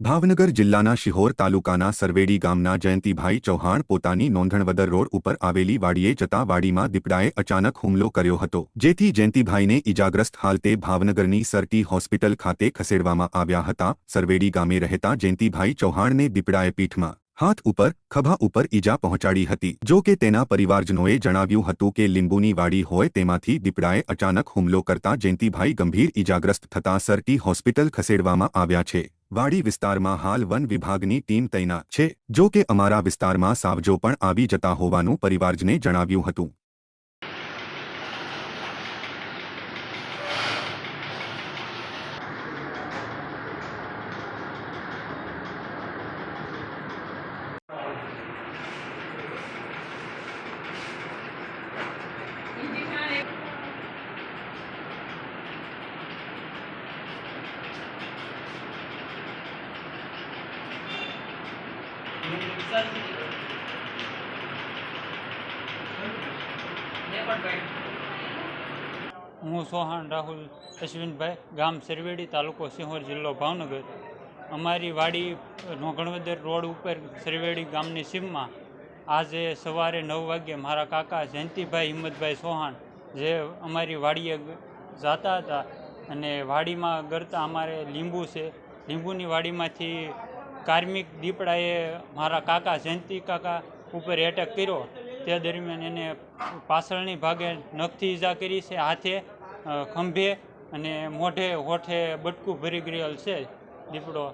ભાવનગર જિલ્લાના શિહોર તાલુકાના સરવેડી ગામના જયંતિભાઈ ચૌહાણ પોતાની નોંધણવદર રોડ ઉપર આવેલી વાડીએ જતા વાડીમાં દીપડાએ અચાનક હુમલો કર્યો હતો, જેથી જયંતિભાઈને ઇજાગ્રસ્ત હાલતે ભાવનગરની સરટી હોસ્પિટલ ખાતે ખસેડવામાં આવ્યા હતા. સરવેડી ગામે રહેતા જયંતિભાઈ ચૌહાણને દીપડાએ પીઠમાં હાથ ઉપર, ખભા ઉપર ઈજા પહોંચાડી હતી. જો કે તેના પરિવારજનોએ જણાવ્યું હતું કે લીંબુની વાડી હોય તેમાંથી દીપડાએ અચાનક હુમલો કરતા જયંતિભાઈ ગંભીર ઈજાગ્રસ્ત થતા સરટી હોસ્પિટલ ખસેડવામાં આવ્યા છે. વાડી વિસ્તારમાં હાલ વન વિભાગની ટીમ તૈનાત છે, જો કે અમારા વિસ્તારમાં સાવજો પણ આવી જતા હોવાનું પરિવારજને જણાવ્યું હતું. હું સોહાણ રાહુલ અશ્વિનભાઈ, ગામ સરવેડી તાલુકો સિંહોર જિલ્લો ભાવનગર. અમારી વાડી ગણવદર રોડ ઉપર સરવેડી ગામની સીમમાં આજે સવારે નવ વાગ્યે મારા કાકા જયંતિભાઈ, હિંમતભાઈ સોહાણ જે અમારી વાડીએ જતા હતા અને વાડીમાં ગરતા અમારે લીંબુ છે. લીંબુની વાડીમાંથી કાર્મિક દીપડાએ મારા કાકા જયંતિ કાકા ઉપર એટેક કર્યો. તે દરમિયાન એને પાછળની ભાગે નખથી ઈજા કરી છે, હાથે ખંભે અને મોઢે હોઠે બટકું ભરી ગયેલ છે દીપડો.